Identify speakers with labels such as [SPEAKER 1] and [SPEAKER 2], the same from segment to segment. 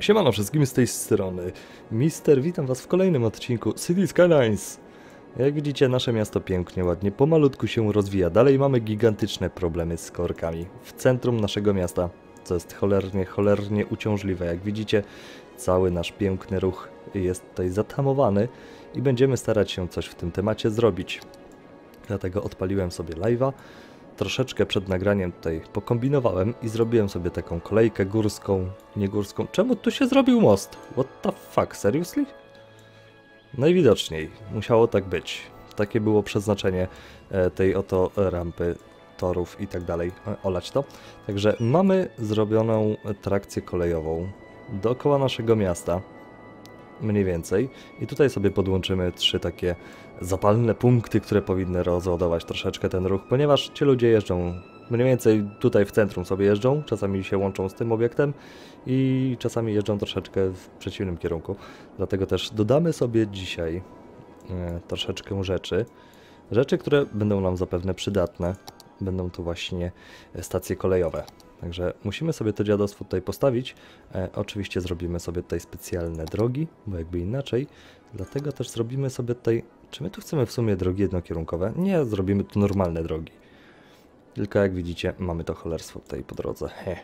[SPEAKER 1] Siemano wszystkim z tej strony. Mister, witam was w kolejnym odcinku City Skylines. Jak widzicie, nasze miasto pięknie, ładnie, pomalutku się rozwija. Dalej mamy gigantyczne problemy z korkami. W centrum naszego miasta, co jest cholernie, cholernie uciążliwe. Jak widzicie, cały nasz piękny ruch jest tutaj zatamowany i będziemy starać się coś w tym temacie zrobić. Dlatego odpaliłem sobie live'a. Troszeczkę przed nagraniem tutaj pokombinowałem i zrobiłem sobie taką kolejkę górską, nie górską. Czemu tu się zrobił most? What the fuck, seriously? Najwidoczniej musiało tak być. Takie było przeznaczenie e, tej oto rampy, torów i tak dalej. Olać to. Także mamy zrobioną trakcję kolejową dookoła naszego miasta. Mniej więcej. I tutaj sobie podłączymy trzy takie zapalne punkty, które powinny rozładować troszeczkę ten ruch, ponieważ ci ludzie jeżdżą mniej więcej tutaj w centrum sobie jeżdżą, czasami się łączą z tym obiektem i czasami jeżdżą troszeczkę w przeciwnym kierunku. Dlatego też dodamy sobie dzisiaj e, troszeczkę rzeczy. Rzeczy, które będą nam zapewne przydatne. Będą tu właśnie stacje kolejowe. Także musimy sobie to dziadostwo tutaj postawić. E, oczywiście zrobimy sobie tutaj specjalne drogi, bo jakby inaczej. Dlatego też zrobimy sobie tutaj... Czy my tu chcemy w sumie drogi jednokierunkowe? Nie, zrobimy tu normalne drogi. Tylko jak widzicie, mamy to cholerstwo tutaj po drodze. He.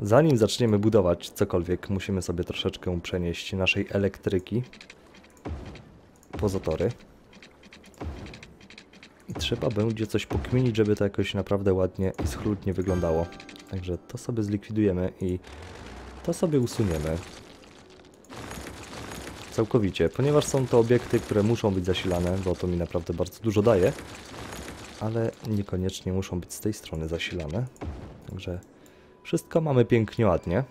[SPEAKER 1] Zanim zaczniemy budować cokolwiek, musimy sobie troszeczkę przenieść naszej elektryki poza tory. I trzeba będzie coś pokminić, żeby to jakoś naprawdę ładnie i schludnie wyglądało. Także to sobie zlikwidujemy i to sobie usuniemy. Całkowicie, ponieważ są to obiekty, które muszą być zasilane, bo to mi naprawdę bardzo dużo daje, ale niekoniecznie muszą być z tej strony zasilane. Także wszystko mamy pięknie, ładnie.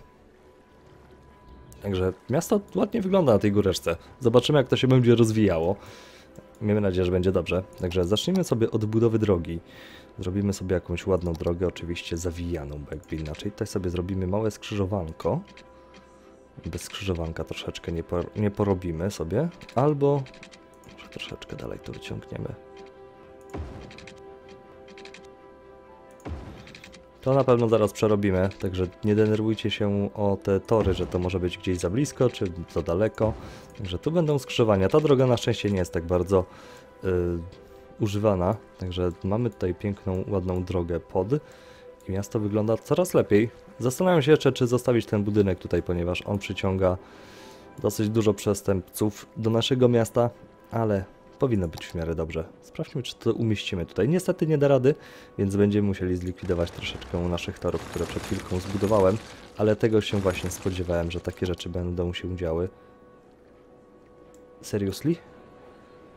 [SPEAKER 1] Także miasto ładnie wygląda na tej góreczce. Zobaczymy jak to się będzie rozwijało. Miejmy nadzieję, że będzie dobrze. Także zacznijmy sobie od budowy drogi. Zrobimy sobie jakąś ładną drogę, oczywiście zawijaną, bo jakby inaczej. Tutaj sobie zrobimy małe skrzyżowanko. Bez skrzyżowanka troszeczkę nie, por nie porobimy sobie. Albo może troszeczkę dalej to wyciągniemy. To na pewno zaraz przerobimy, także nie denerwujcie się o te tory, że to może być gdzieś za blisko, czy za daleko. Także tu będą skrzyżowania. Ta droga na szczęście nie jest tak bardzo y, używana, także mamy tutaj piękną, ładną drogę pod i miasto wygląda coraz lepiej. Zastanawiam się jeszcze, czy zostawić ten budynek tutaj, ponieważ on przyciąga dosyć dużo przestępców do naszego miasta, ale powinno być w miarę dobrze. Sprawdźmy, czy to umieścimy tutaj. Niestety nie da rady, więc będziemy musieli zlikwidować troszeczkę naszych torów, które przed chwilką zbudowałem, ale tego się właśnie spodziewałem, że takie rzeczy będą się działy. Seriously?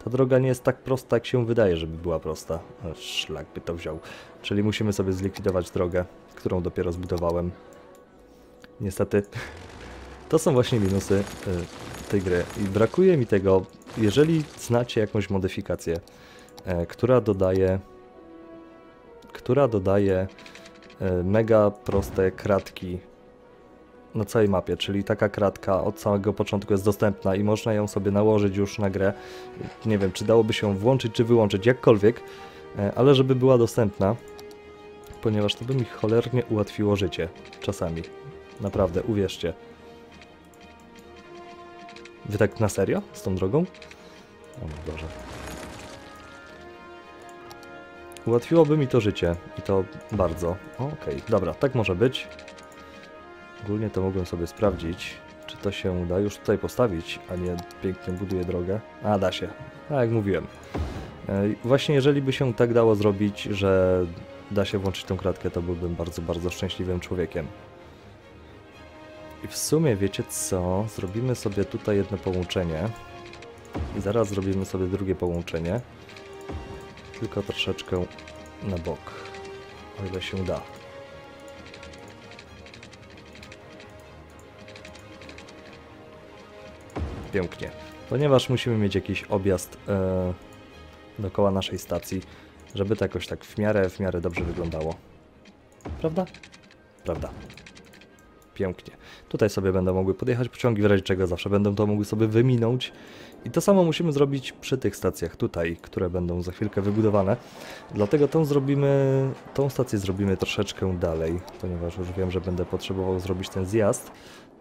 [SPEAKER 1] Ta droga nie jest tak prosta, jak się wydaje, żeby była prosta. Szlak by to wziął. Czyli musimy sobie zlikwidować drogę, którą dopiero zbudowałem. Niestety. To są właśnie minusy y, tej gry. I brakuje mi tego, jeżeli znacie jakąś modyfikację, e, która dodaje która dodaje e, mega proste kratki na całej mapie, czyli taka kratka od samego początku jest dostępna i można ją sobie nałożyć już na grę. Nie wiem, czy dałoby się włączyć czy wyłączyć, jakkolwiek, e, ale żeby była dostępna, ponieważ to by mi cholernie ułatwiło życie czasami. Naprawdę, uwierzcie. Wy tak na serio? Z tą drogą? O mój Boże. Ułatwiłoby mi to życie i to bardzo. Okej, dobra, tak może być. Ogólnie to mogłem sobie sprawdzić, czy to się da już tutaj postawić, a nie pięknie buduje drogę. A, da się. Tak jak mówiłem. E, Właśnie jeżeli by się tak dało zrobić, że da się włączyć tą kratkę, to byłbym bardzo, bardzo szczęśliwym człowiekiem. I w sumie wiecie co? Zrobimy sobie tutaj jedno połączenie. I zaraz zrobimy sobie drugie połączenie. Tylko troszeczkę na bok. O ile się da. Pięknie. Ponieważ musimy mieć jakiś objazd e, dookoła naszej stacji, żeby to jakoś tak w miarę, w miarę dobrze wyglądało. Prawda? Prawda. Pięknie. Tutaj sobie będą mogły podjechać pociągi, w razie czego zawsze będą to mogły sobie wyminąć. I to samo musimy zrobić przy tych stacjach tutaj, które będą za chwilkę wybudowane. Dlatego tą zrobimy, tą stację zrobimy troszeczkę dalej, ponieważ już wiem, że będę potrzebował zrobić ten zjazd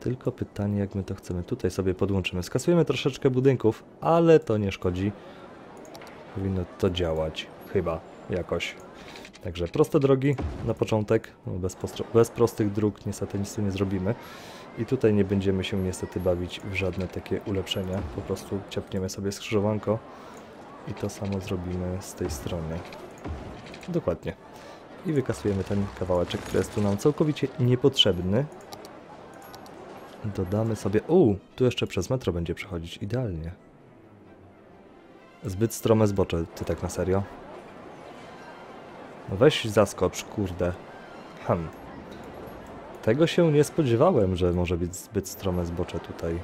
[SPEAKER 1] Tylko pytanie, jak my to chcemy. Tutaj sobie podłączymy. Skasujemy troszeczkę budynków, ale to nie szkodzi. Powinno to działać. Chyba. Jakoś. Także proste drogi na początek. No bez, bez prostych dróg niestety nic tu nie zrobimy. I tutaj nie będziemy się niestety bawić w żadne takie ulepszenia. Po prostu ciapniemy sobie skrzyżowanko. I to samo zrobimy z tej strony. Dokładnie. I wykasujemy ten kawałeczek, który jest tu nam całkowicie niepotrzebny. Dodamy sobie... U, tu jeszcze przez metro będzie przechodzić. Idealnie. Zbyt strome zbocze, ty tak na serio? No weź zaskocz, kurde. Hm. Tego się nie spodziewałem, że może być zbyt strome zbocze tutaj.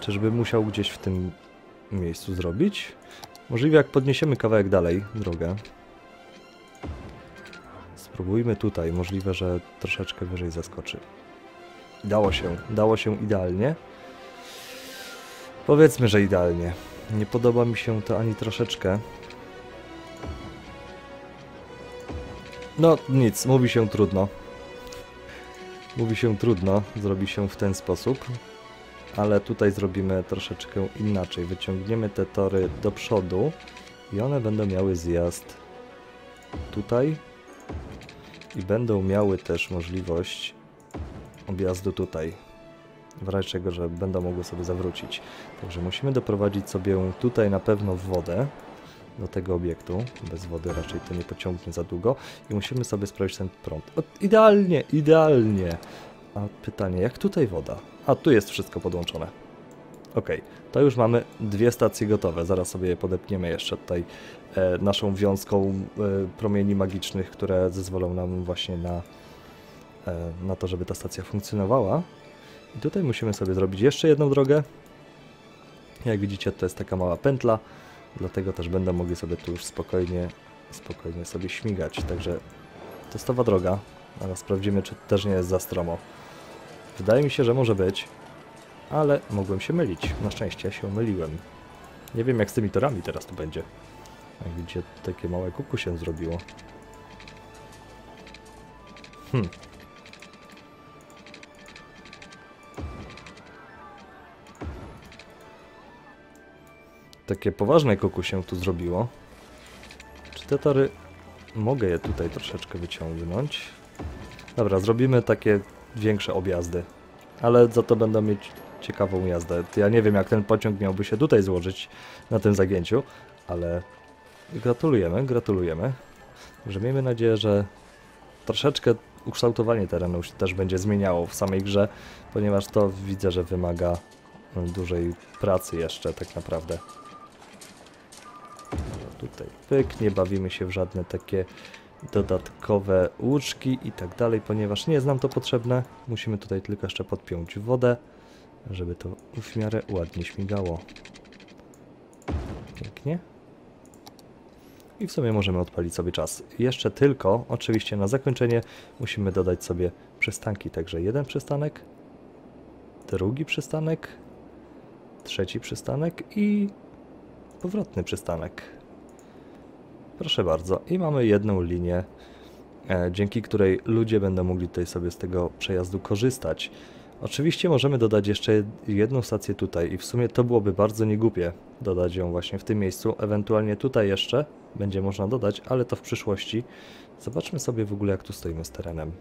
[SPEAKER 1] Czyżby musiał gdzieś w tym miejscu zrobić? Możliwe jak podniesiemy kawałek dalej drogę. Spróbujmy tutaj. Możliwe, że troszeczkę wyżej zaskoczy. Dało się. Dało się idealnie. Powiedzmy, że idealnie. Nie podoba mi się to ani troszeczkę. No nic, mówi się trudno. Mówi się trudno, zrobi się w ten sposób. Ale tutaj zrobimy troszeczkę inaczej. Wyciągniemy te tory do przodu i one będą miały zjazd tutaj i będą miały też możliwość objazdu tutaj. W razie czego, że będą mogły sobie zawrócić. Także musimy doprowadzić sobie tutaj na pewno wodę do tego obiektu. Bez wody raczej to nie pociągnie za długo. I musimy sobie sprawić ten prąd. O, idealnie, idealnie. A pytanie, jak tutaj woda? A, tu jest wszystko podłączone. Ok, to już mamy dwie stacje gotowe. Zaraz sobie podepniemy jeszcze tutaj e, naszą wiązką e, promieni magicznych, które zezwolą nam właśnie na, e, na to, żeby ta stacja funkcjonowała. I tutaj musimy sobie zrobić jeszcze jedną drogę. Jak widzicie, to jest taka mała pętla, dlatego też będę mogli sobie tu już spokojnie, spokojnie sobie śmigać. Także testowa droga, ale sprawdzimy, czy też nie jest za stromo. Wydaje mi się, że może być, ale mogłem się mylić. Na szczęście się myliłem. Nie wiem, jak z tymi torami teraz tu będzie. Jak widzicie, takie małe kuku się zrobiło. Hmm. Takie poważne kuku się tu zrobiło. Czy te tory... Mogę je tutaj troszeczkę wyciągnąć. Dobra, zrobimy takie większe objazdy. Ale za to będą mieć ciekawą jazdę. Ja nie wiem, jak ten pociąg miałby się tutaj złożyć na tym zagięciu, ale gratulujemy, gratulujemy. Że miejmy nadzieję, że troszeczkę ukształtowanie terenu się też będzie zmieniało w samej grze, ponieważ to widzę, że wymaga mm, dużej pracy jeszcze tak naprawdę. Tutaj pyk, nie bawimy się w żadne takie dodatkowe łuczki i tak dalej, ponieważ nie jest nam to potrzebne. Musimy tutaj tylko jeszcze podpiąć wodę, żeby to w miarę ładnie śmigało. Pięknie. I w sumie możemy odpalić sobie czas. Jeszcze tylko, oczywiście na zakończenie, musimy dodać sobie przystanki. Także jeden przystanek, drugi przystanek, trzeci przystanek i powrotny przystanek. Proszę bardzo. I mamy jedną linię, e, dzięki której ludzie będą mogli tutaj sobie z tego przejazdu korzystać. Oczywiście możemy dodać jeszcze jedną stację tutaj i w sumie to byłoby bardzo niegłupie dodać ją właśnie w tym miejscu. Ewentualnie tutaj jeszcze będzie można dodać, ale to w przyszłości. Zobaczmy sobie w ogóle jak tu stoimy z terenem.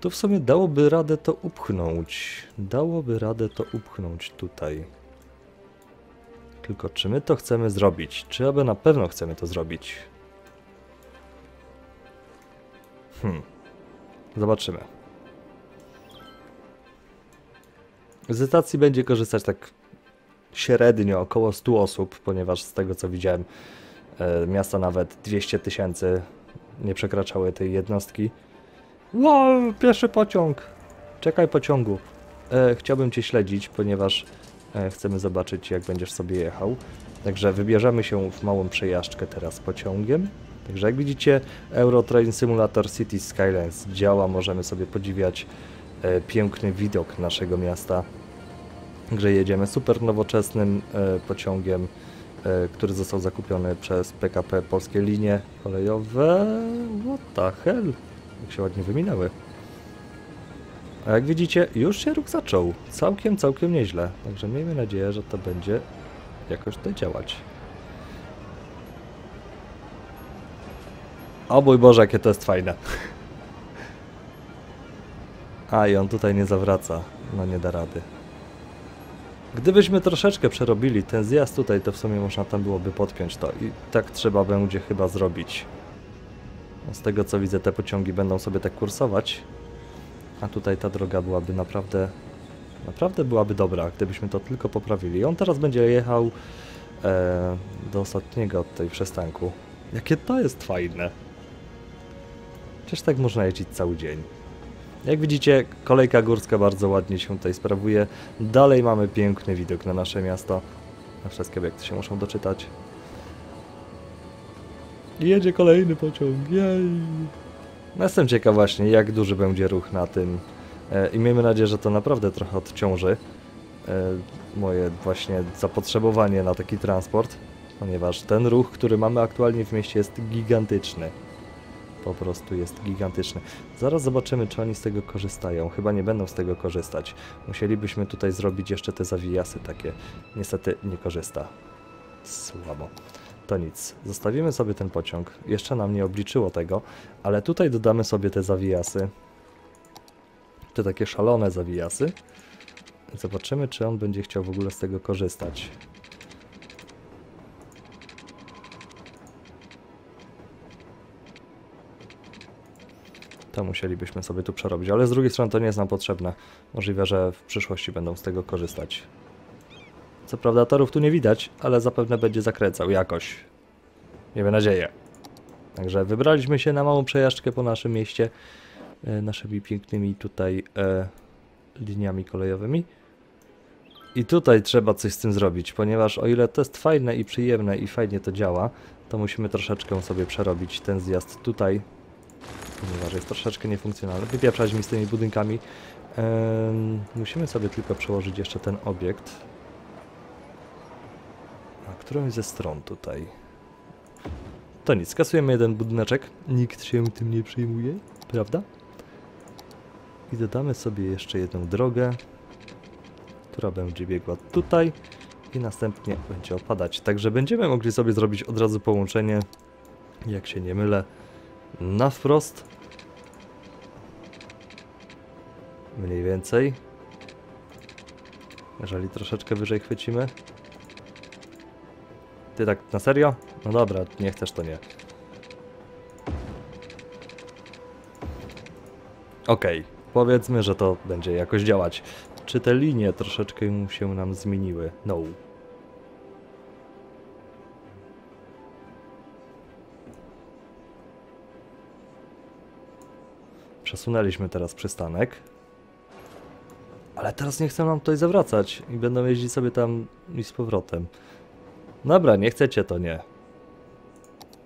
[SPEAKER 1] Tu w sumie dałoby radę to upchnąć. Dałoby radę to upchnąć tutaj. Tylko czy my to chcemy zrobić? Czy aby na pewno chcemy to zrobić? Hmm. Zobaczymy. Z stacji będzie korzystać tak średnio około 100 osób, ponieważ z tego co widziałem e, miasta nawet 200 tysięcy nie przekraczały tej jednostki. No, pierwszy pociąg. Czekaj pociągu. E, chciałbym Cię śledzić, ponieważ e, chcemy zobaczyć jak będziesz sobie jechał. Także wybierzemy się w małą przejażdżkę teraz pociągiem. Także jak widzicie Euro Train Simulator City Skylines działa, możemy sobie podziwiać e, piękny widok naszego miasta. Także jedziemy super nowoczesnym e, pociągiem, e, który został zakupiony przez PKP Polskie Linie Kolejowe. What the hell? Jak się ładnie wyminęły. A jak widzicie, już się ruch zaczął. Całkiem, całkiem nieźle. Także miejmy nadzieję, że to będzie jakoś tutaj działać. O mój Boże, jakie to jest fajne. A i on tutaj nie zawraca. No nie da rady. Gdybyśmy troszeczkę przerobili ten zjazd tutaj, to w sumie można tam byłoby podpiąć to. I tak trzeba będzie chyba zrobić. No, Z tego co widzę, te pociągi będą sobie tak kursować. A tutaj ta droga byłaby naprawdę, naprawdę byłaby dobra, gdybyśmy to tylko poprawili. On teraz będzie jechał e, do ostatniego od tej przystanku. Jakie to jest fajne. Przecież tak można jeździć cały dzień. Jak widzicie, kolejka górska bardzo ładnie się tutaj sprawuje. Dalej mamy piękny widok na nasze miasto. Na wszystkie obiekty się muszą doczytać. Jedzie kolejny pociąg, jej! No jestem ciekaw właśnie, jak duży będzie ruch na tym. E, I miejmy nadzieję, że to naprawdę trochę odciąży e, moje właśnie zapotrzebowanie na taki transport. Ponieważ ten ruch, który mamy aktualnie w mieście jest gigantyczny. Po prostu jest gigantyczny. Zaraz zobaczymy, czy oni z tego korzystają. Chyba nie będą z tego korzystać. Musielibyśmy tutaj zrobić jeszcze te zawijasy takie. Niestety nie korzysta. Słabo. To nic. Zostawimy sobie ten pociąg. Jeszcze nam nie obliczyło tego, ale tutaj dodamy sobie te zawijasy. Te takie szalone zawijasy. Zobaczymy, czy on będzie chciał w ogóle z tego korzystać. To musielibyśmy sobie tu przerobić, ale z drugiej strony to nie jest nam potrzebne. Możliwe, że w przyszłości będą z tego korzystać. Co prawda torów tu nie widać, ale zapewne będzie zakręcał jakoś. Miejmy nadzieję. Także wybraliśmy się na małą przejażdżkę po naszym mieście. E, naszymi pięknymi tutaj e, liniami kolejowymi. I tutaj trzeba coś z tym zrobić, ponieważ o ile to jest fajne i przyjemne i fajnie to działa, to musimy troszeczkę sobie przerobić ten zjazd tutaj, ponieważ jest troszeczkę niefunkcjonalny. Wypieprzać mi z tymi budynkami. Musimy sobie tylko przełożyć jeszcze ten obiekt. Na którąś ze stron tutaj. To nic, skasujemy jeden budyneczek. Nikt się tym nie przejmuje, prawda? I dodamy sobie jeszcze jedną drogę, która będzie biegła tutaj i następnie będzie opadać. Także będziemy mogli sobie zrobić od razu połączenie, jak się nie mylę, na wprost. Mniej więcej. Jeżeli troszeczkę wyżej chwycimy. Ty tak na serio? No dobra, nie chcesz to nie. Okej, powiedzmy, że to będzie jakoś działać. Czy te linie troszeczkę się nam zmieniły? No. Przesunęliśmy teraz przystanek. Ale teraz nie chcą nam tutaj zawracać i będą jeździć sobie tam i z powrotem. Dobra, nie chcecie, to nie.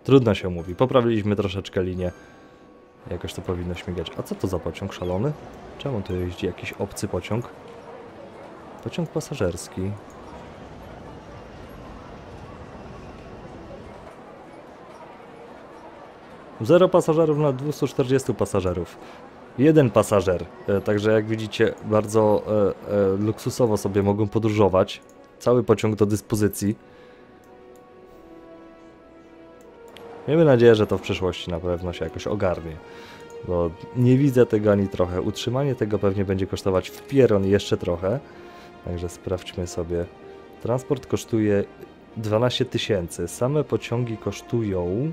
[SPEAKER 1] Trudno się mówi. Poprawiliśmy troszeczkę linię. Jakoś to powinno śmigać. A co to za pociąg szalony? Czemu tu jeździ jakiś obcy pociąg? Pociąg pasażerski. Zero pasażerów na 240 pasażerów. Jeden pasażer, e, także jak widzicie bardzo e, e, luksusowo sobie mogą podróżować. Cały pociąg do dyspozycji. Miejmy nadzieję, że to w przyszłości na pewno się jakoś ogarnie. Bo nie widzę tego ani trochę. Utrzymanie tego pewnie będzie kosztować w pieron jeszcze trochę. Także sprawdźmy sobie. Transport kosztuje 12 tysięcy. Same pociągi kosztują...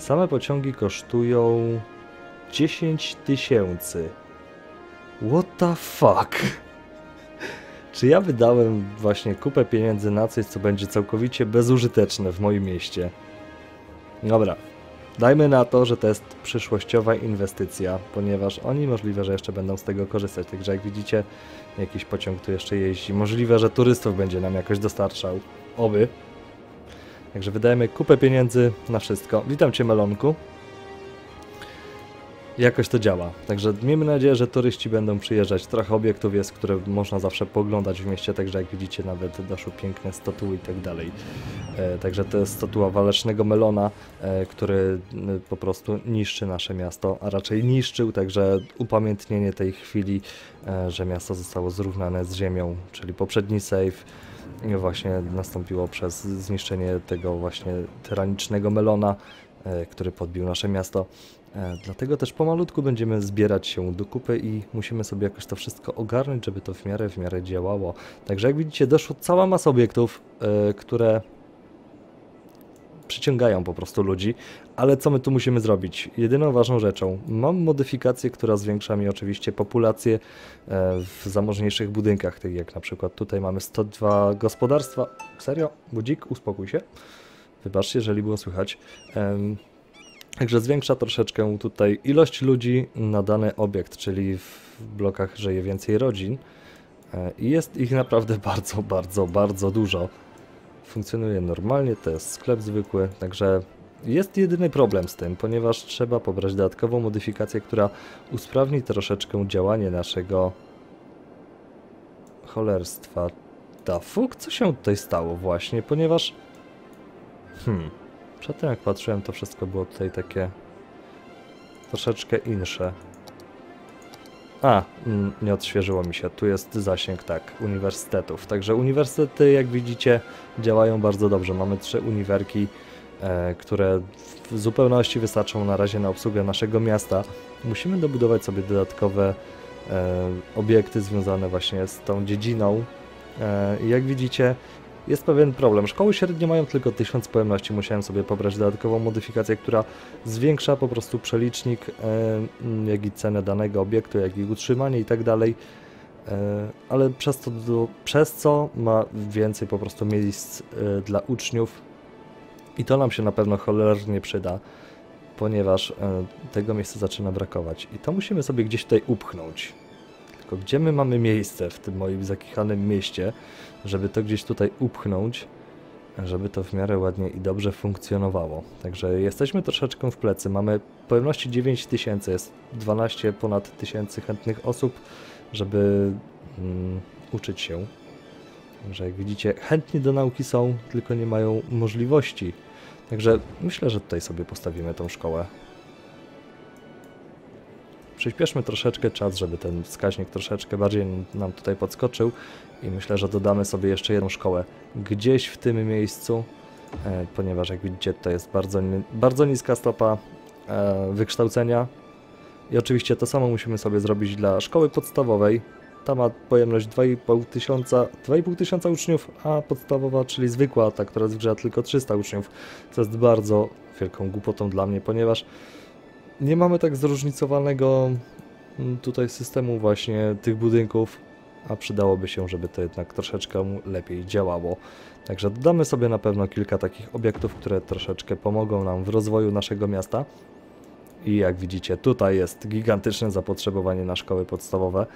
[SPEAKER 1] Same pociągi kosztują 10 tysięcy. What the fuck? Czy ja wydałem właśnie kupę pieniędzy na coś, co będzie całkowicie bezużyteczne w moim mieście? Dobra, dajmy na to, że to jest przyszłościowa inwestycja, ponieważ oni możliwe, że jeszcze będą z tego korzystać. Także jak widzicie, jakiś pociąg tu jeszcze jeździ. Możliwe, że turystów będzie nam jakoś dostarczał. Oby. Także wydajemy kupę pieniędzy na wszystko. Witam Cię, Melonku. jakoś to działa. Także miejmy nadzieję, że turyści będą przyjeżdżać. Trochę obiektów jest, które można zawsze poglądać w mieście, także jak widzicie nawet doszły piękne statuły i tak dalej. E, także to jest statua walecznego melona, e, który e, po prostu niszczy nasze miasto, a raczej niszczył, także upamiętnienie tej chwili, e, że miasto zostało zrównane z ziemią, czyli poprzedni save właśnie nastąpiło przez zniszczenie tego właśnie tyranicznego melona, e, który podbił nasze miasto. E, Dlatego też pomalutku będziemy zbierać się do kupy i musimy sobie jakoś to wszystko ogarnąć, żeby to w miarę, w miarę działało. Także jak widzicie, doszło cała masa obiektów, e, które przyciągają po prostu ludzi, ale co my tu musimy zrobić? Jedyną ważną rzeczą, mam modyfikację, która zwiększa mi oczywiście populację e, w zamożniejszych budynkach, tak jak na przykład tutaj mamy 102 gospodarstwa. Serio? Budzik? Uspokój się. Wybaczcie, jeżeli było słychać. Także zwiększa troszeczkę tutaj ilość ludzi na dany obiekt, czyli w blokach żyje więcej rodzin e, i jest ich naprawdę bardzo, bardzo, bardzo dużo. Funkcjonuje normalnie, to jest sklep zwykły, także jest jedyny problem z tym, ponieważ trzeba pobrać dodatkową modyfikację, która usprawni troszeczkę działanie naszego cholerstwa. Da fuk, co się tutaj stało właśnie, ponieważ... Hmm... Przedtem jak patrzyłem, to wszystko było tutaj takie troszeczkę insze. A, mm, nie odświeżyło mi się. Tu jest zasięg, tak, uniwersytetów. Także uniwersytety, jak widzicie, działają bardzo dobrze. Mamy trzy uniwerki, e, które w zupełności wystarczą na razie na obsługę naszego miasta. Musimy dobudować sobie dodatkowe e, obiekty związane właśnie z tą dziedziną. E, jak widzicie, jest pewien problem. Szkoły średnie mają tylko 1000 pojemności. Musiałem sobie pobrać dodatkową modyfikację, która zwiększa po prostu przelicznik, e, jak i cenę danego obiektu, jak i utrzymanie i tak dalej. E, ale przez, to, do, przez co ma więcej po prostu miejsc e, dla uczniów i to nam się na pewno cholernie przyda, ponieważ tego miejsca zaczyna brakować. I to musimy sobie gdzieś tutaj upchnąć. Tylko gdzie my mamy miejsce w tym moim zakichanym mieście, żeby to gdzieś tutaj upchnąć, żeby to w miarę ładnie i dobrze funkcjonowało. Także jesteśmy troszeczkę w plecy. Mamy pojemności 9000, jest 12 ponad tysięcy chętnych osób, żeby mm, uczyć się. Także jak widzicie, chętni do nauki są, tylko nie mają możliwości. Także myślę, że tutaj sobie postawimy tą szkołę. Przyspieszmy troszeczkę czas, żeby ten wskaźnik troszeczkę bardziej nam tutaj podskoczył i myślę, że dodamy sobie jeszcze jedną szkołę gdzieś w tym miejscu, e, ponieważ jak widzicie to jest bardzo, bardzo niska stopa e, wykształcenia i oczywiście to samo musimy sobie zrobić dla szkoły podstawowej. Ta ma pojemność 2,5 tysiąca, 2,5 tysiąca uczniów, a podstawowa, czyli zwykła, ta, która zgrza tylko 300 uczniów, co jest bardzo wielką głupotą dla mnie, ponieważ nie mamy tak zróżnicowanego mm, tutaj systemu właśnie tych budynków, a przydałoby się, żeby to jednak troszeczkę lepiej działało. Także dodamy sobie na pewno kilka takich obiektów, które troszeczkę pomogą nam w rozwoju naszego miasta. I jak widzicie, tutaj jest gigantyczne zapotrzebowanie na szkoły podstawowe,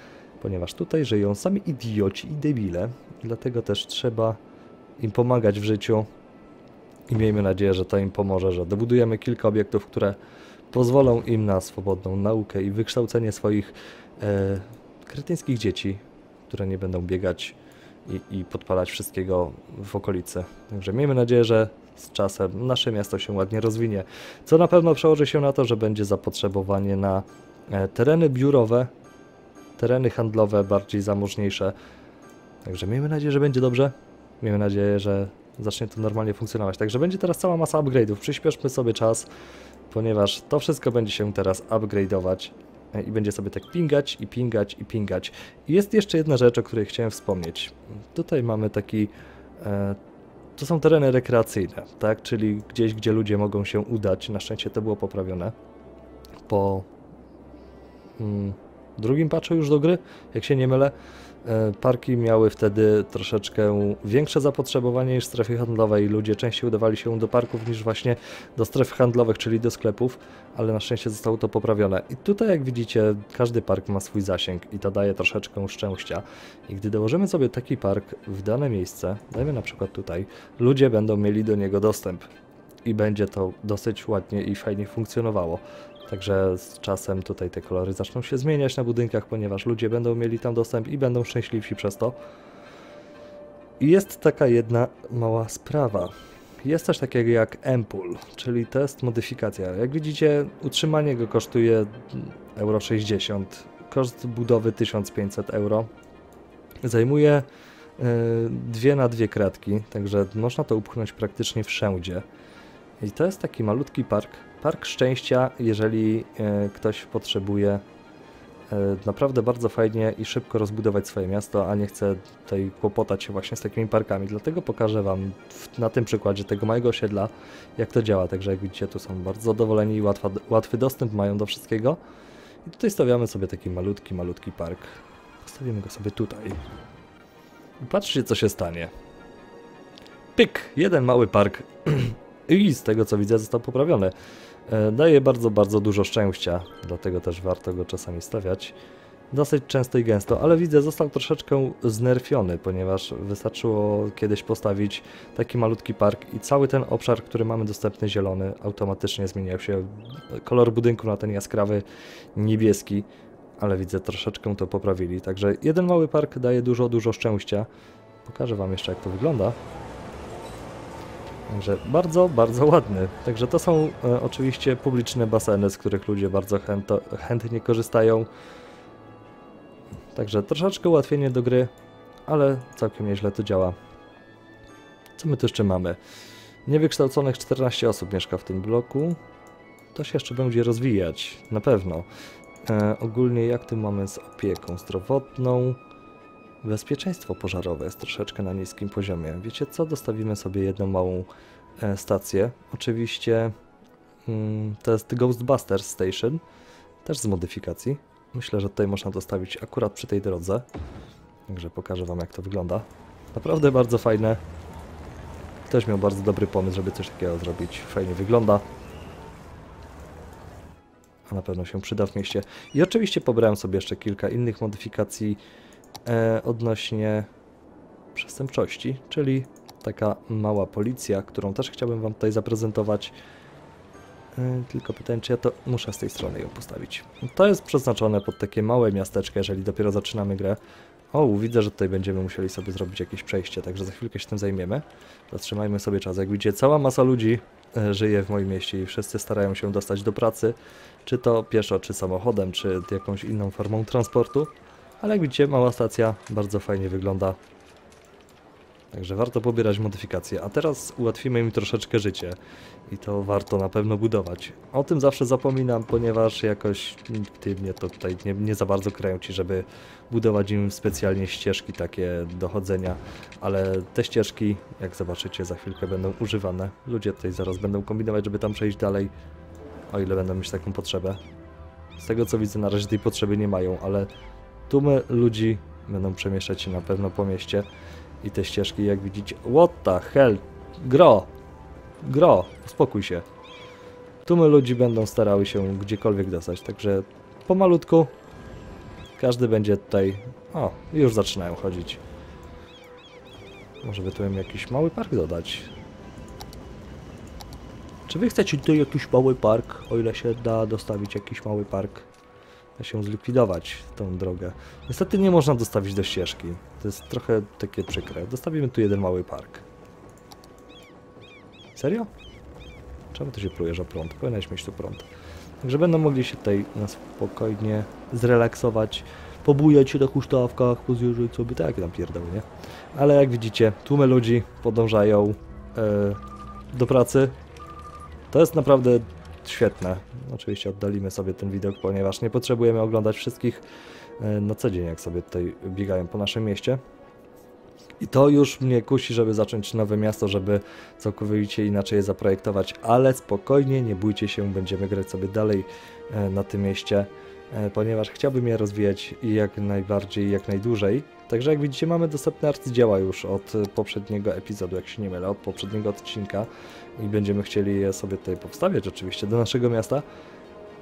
[SPEAKER 1] ponieważ tutaj żyją sami idioci i debile, dlatego też trzeba im pomagać w życiu i miejmy nadzieję, że to im pomoże, że dobudujemy kilka obiektów, które pozwolą im na swobodną naukę i wykształcenie swoich e, kretyńskich dzieci, które nie będą biegać i, i podpalać wszystkiego w okolicy. Także miejmy nadzieję, że z czasem nasze miasto się ładnie rozwinie, co na pewno przełoży się na to, że będzie zapotrzebowanie na e, tereny biurowe, tereny handlowe bardziej zamożniejsze. Także miejmy nadzieję, że będzie dobrze. Miejmy nadzieję, że zacznie to normalnie funkcjonować. Także będzie teraz cała masa upgrade'ów. Przyspieszmy sobie czas, ponieważ to wszystko będzie się teraz upgrade'ować e, i będzie sobie tak pingać i pingać i pingać. I jest jeszcze jedna rzecz, o której chciałem wspomnieć. Tutaj mamy taki... E, to są tereny rekreacyjne, tak? Czyli gdzieś, gdzie ludzie mogą się udać. Na szczęście to było poprawione po mm, drugim patchu już do gry, jak się nie mylę. E, Parki miały wtedy troszeczkę większe zapotrzebowanie niż strefy handlowe i ludzie częściej udawali się do parków niż właśnie do stref handlowych, czyli do sklepów, ale na szczęście zostało to poprawione. I tutaj jak widzicie, każdy park ma swój zasięg i to daje troszeczkę szczęścia. I gdy dołożymy sobie taki park w dane miejsce, dajmy na przykład tutaj, ludzie będą mieli do niego dostęp. I będzie to dosyć ładnie i fajnie funkcjonowało. Także z czasem tutaj te kolory zaczną się zmieniać na budynkach, ponieważ ludzie będą mieli tam dostęp i będą szczęśliwsi przez to. I jest taka jedna mała sprawa. Jest coś takiego jak Empul, czyli to jest modyfikacja. Jak widzicie, utrzymanie go kosztuje euro 60, koszt budowy 1500 euro. Zajmuje y, dwie na dwie kratki, także można to upchnąć praktycznie wszędzie. I to jest taki malutki park, park szczęścia, jeżeli y, ktoś potrzebuje E, naprawdę bardzo fajnie i szybko rozbudować swoje miasto, a nie chcę tutaj kłopotać się właśnie z takimi parkami. Dlatego pokażę Wam na tym przykładzie tego małego osiedla, jak to działa. Także jak widzicie, tu są bardzo zadowoleni i łatwa, łatwy dostęp mają do wszystkiego. I tutaj stawiamy sobie taki malutki, malutki park. Postawimy go sobie tutaj. I patrzcie, co się stanie. Pyk! Jeden mały park. I z tego, co widzę, został poprawiony. E, daje bardzo, bardzo dużo szczęścia, dlatego też warto go czasami stawiać. Dosyć często i gęsto, ale widzę, został troszeczkę znerfiony, ponieważ wystarczyło kiedyś postawić taki malutki park i cały ten obszar, który mamy dostępny zielony, automatycznie zmieniał się kolor budynku na ten jaskrawy niebieski, ale widzę, troszeczkę to poprawili. Także jeden mały park daje dużo, dużo szczęścia. Pokażę Wam jeszcze, jak to wygląda. Także bardzo, bardzo ładny. Także to są e, oczywiście publiczne baseny, z których ludzie bardzo chęto, chętnie korzystają. Także troszeczkę ułatwienie do gry, ale całkiem nieźle to działa. Co my tu jeszcze mamy? Niewykształconych 14 osób mieszka w tym bloku. To się jeszcze będzie rozwijać, na pewno. E, ogólnie jak tu mamy z opieką zdrowotną? Bezpieczeństwo pożarowe jest troszeczkę na niskim poziomie. Wiecie co? Dostawimy sobie jedną małą e, stację. Oczywiście mm, to jest Ghostbusters Station, też z modyfikacji. Myślę, że tutaj można dostawić akurat przy tej drodze. Także pokażę Wam jak to wygląda. Naprawdę bardzo fajne. Ktoś miał bardzo dobry pomysł, żeby coś takiego zrobić. Fajnie wygląda. A na pewno się przyda w mieście. I oczywiście pobrałem sobie jeszcze kilka innych modyfikacji e, odnośnie przestępczości, czyli taka mała policja, którą też chciałbym Wam tutaj zaprezentować. E, tylko pytanie, czy ja to muszę z tej strony ją postawić. To jest przeznaczone pod takie małe miasteczko, jeżeli dopiero zaczynamy grę. O, widzę, że tutaj będziemy musieli sobie zrobić jakieś przejście, także za chwilkę się tym zajmiemy. Zatrzymajmy sobie czas. Jak widzicie, cała masa ludzi e, żyje w moim mieście i wszyscy starają się dostać do pracy, czy to pieszo, czy samochodem, czy jakąś inną formą transportu. Ale jak widzicie, mała stacja bardzo fajnie wygląda. Także warto pobierać modyfikacje. A teraz ułatwimy im troszeczkę życie. I to warto na pewno budować. O tym zawsze zapominam, ponieważ jakoś ty mnie to tutaj nie, nie za bardzo kręci, żeby budować im specjalnie ścieżki takie dochodzenia. Ale te ścieżki, jak zobaczycie, za chwilkę będą używane. Ludzie tutaj zaraz będą kombinować, żeby tam przejść dalej. O ile będą mieć taką potrzebę. Z tego co widzę, na razie tej potrzeby nie mają, ale Tłumy ludzi będą przemieszczać się na pewno po mieście i te ścieżki, jak widzicie... What the hell? Gro! Gro! Uspokój się. Tłumy ludzi będą starały się gdziekolwiek dostać, także pomalutku każdy będzie tutaj... O, już zaczynają chodzić. Może by tu jakiś mały park dodać. Czy wy chcecie tutaj jakiś mały park, o ile się da dostawić jakiś mały park? Da się zlikwidować tą drogę. Niestety nie można dostawić do ścieżki. To jest trochę takie przykre. Dostawimy tu jeden mały park. Serio? Czemu to się plujesz o prąd? Powinieneś mieć tu prąd. Także będą mogli się tutaj na spokojnie zrelaksować, pobujać się na huśtawkach, pozjeżdżać sobie, tak tam pierdoły, nie? Ale jak widzicie, tłumy ludzi podążają e, do pracy. To jest naprawdę świetne. Oczywiście oddalimy sobie ten widok, ponieważ nie potrzebujemy oglądać wszystkich e, na co dzień, jak sobie tutaj biegają po naszym mieście. I to już mnie kusi, żeby zacząć nowe miasto, żeby całkowicie inaczej je zaprojektować, ale spokojnie, nie bójcie się, będziemy grać sobie dalej e, na tym mieście, ponieważ chciałbym je rozwijać jak najbardziej, jak najdłużej. Także jak widzicie mamy dostępne arcydzieła już od poprzedniego epizodu, jak się nie mylę, od poprzedniego odcinka i będziemy chcieli je sobie tutaj powstawiać oczywiście do naszego miasta.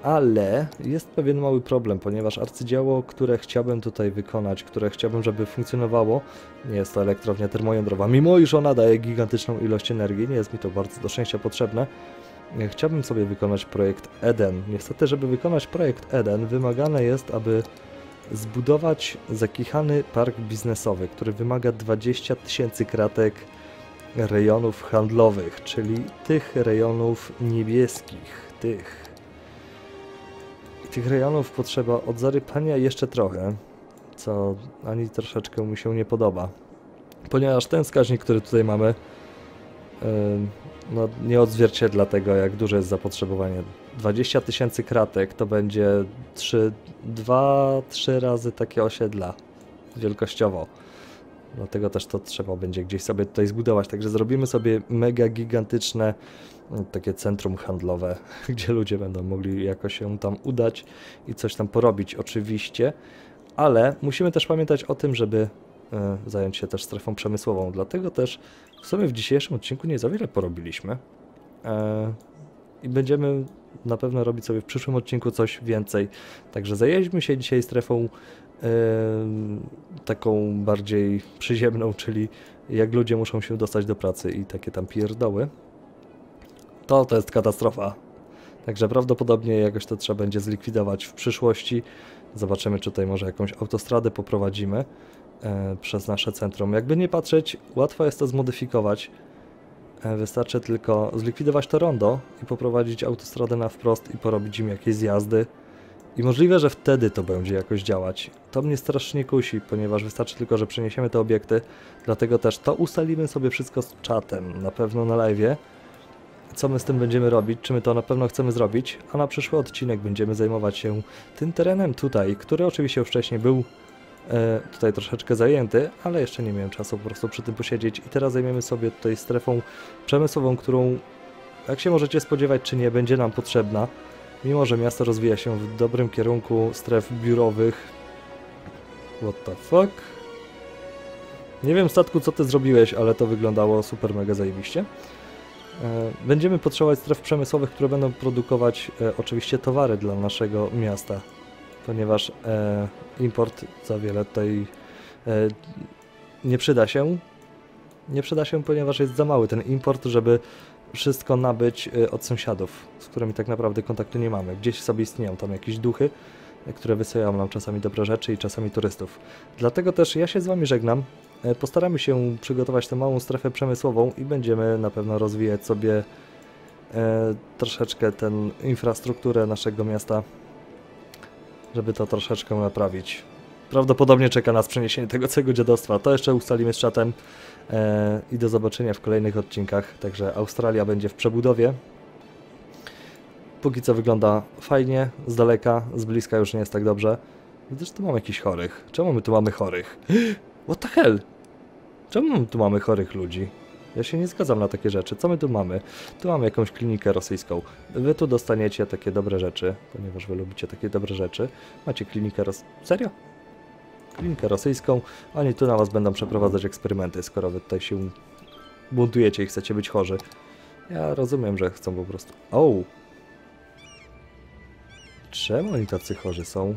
[SPEAKER 1] Ale jest pewien mały problem, ponieważ arcydzieło, które chciałbym tutaj wykonać, które chciałbym, żeby funkcjonowało, jest to elektrownia termojądrowa, mimo iż ona daje gigantyczną ilość energii, nie jest mi to bardzo do szczęścia potrzebne. E, Chciałbym sobie wykonać projekt Eden. Niestety, żeby wykonać projekt Eden, wymagane jest, aby zbudować zakichany park biznesowy, który wymaga 20 tysięcy kratek rejonów handlowych, czyli tych rejonów niebieskich, tych. I tych rejonów potrzeba od zarypania jeszcze trochę, co ani troszeczkę mi się nie podoba. Ponieważ ten wskaźnik, który tutaj mamy, yy, no, nie odzwierciedla tego, jak duże jest zapotrzebowanie. 20 tysięcy kratek to będzie 3, 2-3 razy takie osiedla wielkościowo. Dlatego też to trzeba będzie gdzieś sobie tutaj zbudować. Także zrobimy sobie mega gigantyczne mm, takie centrum handlowe, gdzie ludzie będą mogli jakoś się tam udać i coś tam porobić oczywiście, ale musimy też pamiętać o tym, żeby zająć się też strefą przemysłową. Dlatego też w sumie w dzisiejszym odcinku nie za wiele porobiliśmy. E, I będziemy na pewno robić sobie w przyszłym odcinku coś więcej. Także zajeźdźmy się dzisiaj strefą em, taką bardziej przyziemną, czyli jak ludzie muszą się dostać do pracy i takie tam pierdoły. To to jest katastrofa. Także prawdopodobnie jakoś to trzeba będzie zlikwidować w przyszłości. Zobaczymy, czy tutaj może jakąś autostradę poprowadzimy e, przez nasze centrum. Jakby nie patrzeć, łatwo jest to zmodyfikować. E, Wystarczy tylko zlikwidować to rondo i poprowadzić autostradę na wprost i porobić im jakieś zjazdy. I możliwe, że wtedy to będzie jakoś działać. To mnie strasznie kusi, ponieważ wystarczy tylko, że przeniesiemy te obiekty. Dlatego też to ustalimy sobie wszystko z czatem, na pewno na live. Co my z tym będziemy robić, czy my to na pewno chcemy zrobić, a na przyszły odcinek będziemy zajmować się tym terenem tutaj, który oczywiście już wcześniej był e, tutaj troszeczkę zajęty, ale jeszcze nie miałem czasu po prostu przy tym posiedzieć i teraz zajmiemy sobie tutaj strefą przemysłową, którą jak się możecie spodziewać czy nie, będzie nam potrzebna. Mimo, że miasto rozwija się w dobrym kierunku stref biurowych. What the fuck? Nie wiem, statku, co ty zrobiłeś, ale to wyglądało super mega zajebiście. E, Będziemy potrzebować stref przemysłowych, które będą produkować e, oczywiście towary dla naszego miasta, ponieważ e, import za wiele tutaj e, nie przyda się. Nie przyda się, ponieważ jest za mały ten import, żeby wszystko nabyć e, od sąsiadów, z którymi tak naprawdę kontaktu nie mamy. Gdzieś sobie istnieją tam jakieś duchy, które wysyłają nam czasami dobre rzeczy i czasami turystów. Dlatego też ja się z Wami żegnam. E, Postaramy się przygotować tę małą strefę przemysłową i będziemy na pewno rozwijać sobie e, troszeczkę tę infrastrukturę naszego miasta, żeby to troszeczkę naprawić. Prawdopodobnie czeka nas przeniesienie tego całego dziadostwa. To jeszcze ustalimy z czatem e, i do zobaczenia w kolejnych odcinkach. Także Australia będzie w przebudowie. Póki co wygląda fajnie, z daleka, z bliska już nie jest tak dobrze. Widzę, że tu mamy jakichś chorych. Czemu my tu mamy chorych? What the hell? Czemu tu mamy chorych ludzi? Ja się nie zgadzam na takie rzeczy. Co my tu mamy? Tu mamy jakąś klinikę rosyjską. Wy tu dostaniecie takie dobre rzeczy, ponieważ wy lubicie takie dobre rzeczy. Macie klinikę ros... Serio? Klinikę rosyjską. Oni tu na was będą przeprowadzać eksperymenty, skoro wy tutaj się buntujecie i chcecie być chorzy. Ja rozumiem, że chcą po prostu... O! Czemu oni tacy chorzy są?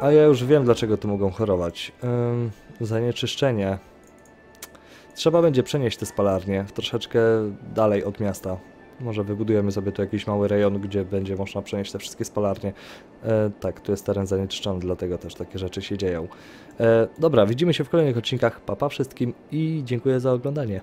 [SPEAKER 1] A ja już wiem, dlaczego tu mogą chorować. Ym, zanieczyszczenie. Trzeba będzie przenieść te spalarnie troszeczkę dalej od miasta. Może wybudujemy sobie tu jakiś mały rejon, gdzie będzie można przenieść te wszystkie spalarnie. E, tak, tu jest teren zanieczyszczony, dlatego też takie rzeczy się dzieją. E, dobra, widzimy się w kolejnych odcinkach. Papa pa wszystkim i dziękuję za oglądanie.